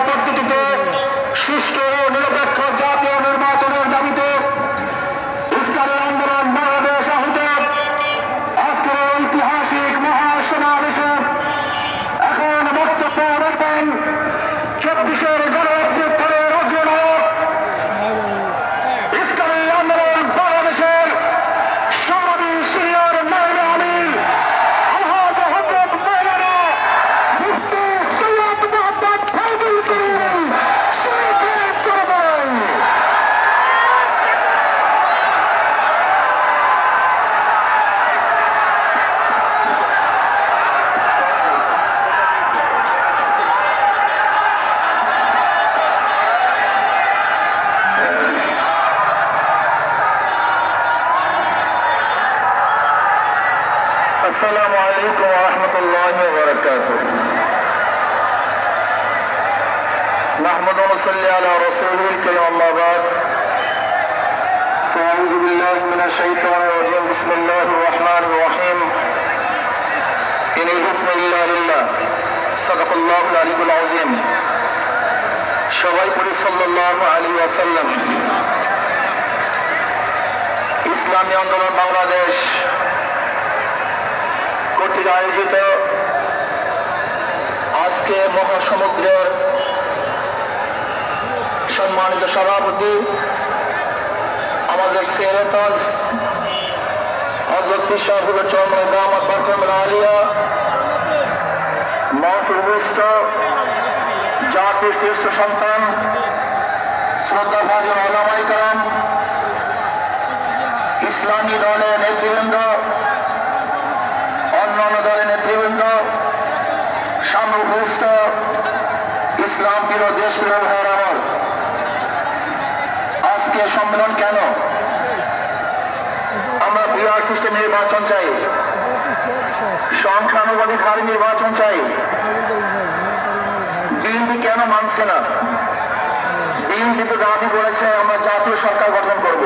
পদ্ধতিতে সুষ্ঠু ও নিরপেক্ষ وبركاته نحمد ونصلي على رسوله الكريم أما بعد فأعوذ بالله من الشيطان الرجيم بسم الله الرحمن الرحيم إن الحكم إلا لله صدق الله العلي العظيم সবাই পড়ি সাল্লাল্লাহু আলাইহি ওয়াসাল্লাম ইসলামী আন্দোলন বাংলাদেশ কর্তৃক আয়োজিত আজকে মহাসমুদ্রের সম্মানিত সভাপতি, আমাদের সেরতাজ হজরত পিসাহুল চন্দ্র দামাত বাকরম আলিয়া মহাসুভুষ্ট জাতির শ্রেষ্ঠ সন্তান, শ্রদ্ধা ভাজন আলামাই কালাম ইসলামী দলের নেতৃবৃন্দ অন্যান্য দলের নেতৃবৃন্দ সামনে উপস্থিত ইসলাম প্রিয় দেশ প্রিয় ভাইয়ের আমার আজকে সম্মেলন কেন? আমরা বিহার সিস্টেম নির্বাচন চাই। সংখ্যানুবাদিক হারে নির্বাচন চাই। বিএনপি কেন মানছে না? বিএনপি তো দাবি করেছে, আমরা জাতীয় সরকার গঠন করব।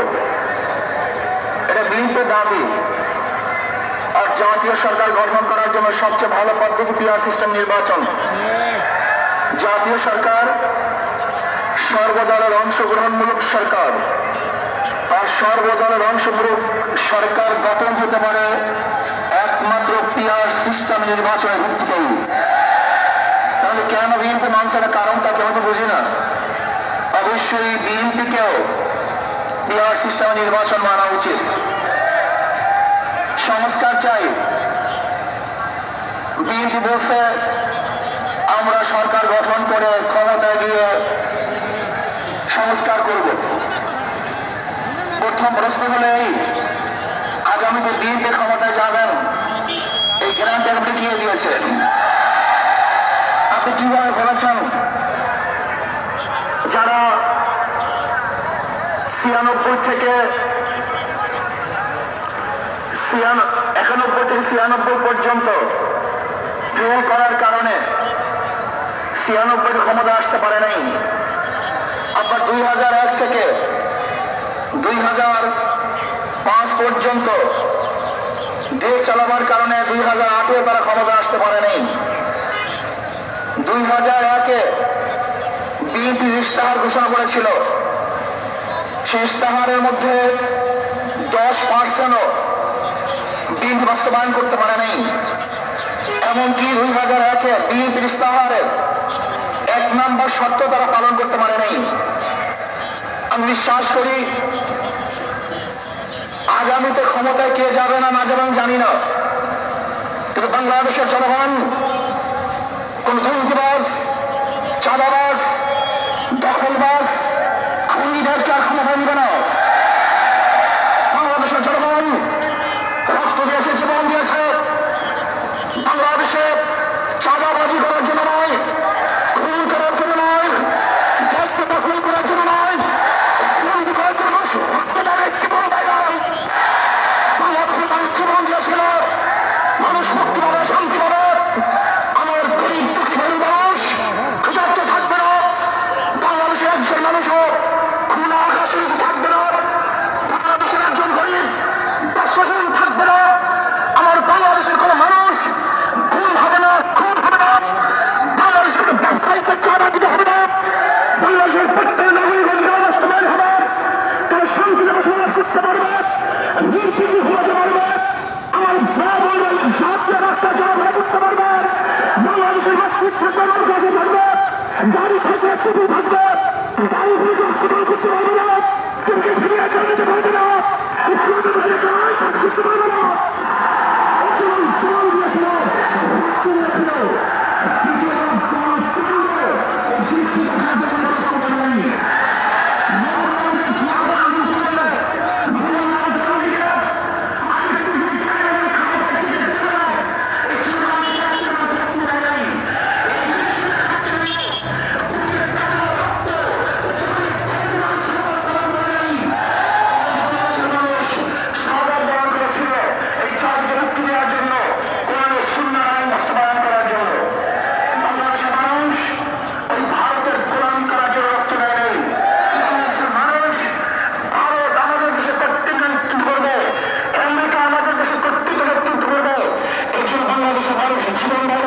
এটা বিএনপির দাবি। আর জাতীয় সরকার গঠন করার জন্য সবচেয়ে ভালো পদ্ধতি পিআর সিস্টেম নির্বাচন। জাতীয় সরকার সর্বদলের অংশগ্রহণমূলক সরকার আর সর্বদলের অংশগ্রহণ সরকার গঠন হতে পারে একমাত্র পিআর সিস্টেম নির্বাচনের ভিত্তিতেই। তাহলে কেন বিএনপি মানছে না? কারণটা কেউ তো বুঝি না। অবশ্যই বিএনপিকেও পিআর সিস্টেম নির্বাচন মানা উচিত। সংস্কার চাই। বিএনপি বলছে আমরা সরকার গঠন করে ক্ষমতায় গিয়ে সংস্কার করব। প্রথম প্রশ্ন হলো এই আগামীতে বিএনপি ক্ষমতায় যাবেন, এই গ্রান্ট আপনি কে দিয়েছেন? আপনি কীভাবে বলেছেন? যারা ছিয়ানব্বই থেকে একানব্বই থেকে ছিয়ানব্বই পর্যন্ত ফেল করার কারণে ছিয়ানব্বই ক্ষমতা আসতে পারে নাই। আবার দুই হাজার এক থেকে দুই হাজার পাঁচ পর্যন্ত দেশ চালাবার কারণে দুই হাজার আটে তারা ক্ষমতা আসতে পারে নাই। দুই হাজার একে বিএনপি ইস্তাহার ঘোষণা করেছিল। সেই ইস্তাহারের মধ্যে দশ পার্সেন্টও বিএনপি বাস্তবায়ন করতে পারে নাই। এমনকি দুই হাজার একে বিএনপির ইস্তাহারের এক নম্বর শর্ত তারা পালন করতে পারে নাই। আমি বিশ্বাস করি, আগামীতে ক্ষমতায় কে যাবে না না যাবে আমি জানি না। কিন্তু বাংলাদেশের জনগণ, কোন ধুমকিবাস চাঁদাবাস দখলবাজ বাংলাদেশের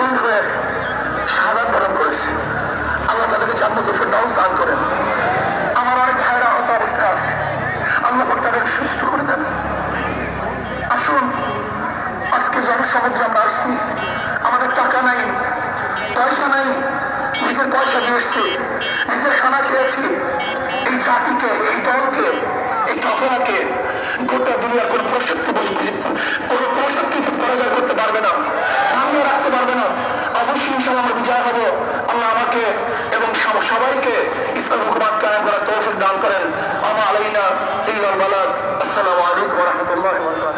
শহীদ হয়ে সাদা পালন করেছে। আল্লাহ তাদেরকে জান্নাত ফেরদাউস দান করেন। আমার অনেক ভাইরা আহত অবস্থায় আছে। আল্লাহ তাদের সুস্থ করে দেন। আসুন, আজকে জনসমুদ্রে আমরা আসছি। আমাদের টাকা নাই, পয়সা নাই, নিজের পয়সা দিয়ে এসছি। নিজের খানা খেয়েছি। এই জাতিকে, এই দলকে, এই ঘটনাকে গোটা দুনিয়ার কোন প্রশক্তি কোন প্রশক্তি পরাজয় করতে পারবে না। থামিয়ে রাখতে পারবে না। অবশ্যই ইনশাল্লাহ আমরা বিজয় হব। আল্লাহ আমাকে এবং সব- সবাইকে ইসলাম হুকুমাত কায়েম করার তৌফিক দান করেন। আমা আলাইনা ইল্লাল বালাদ আসসালামু আলাইকুম ওয়া রাহমাতুল্লাহি ওয়া বারাকাতুহু।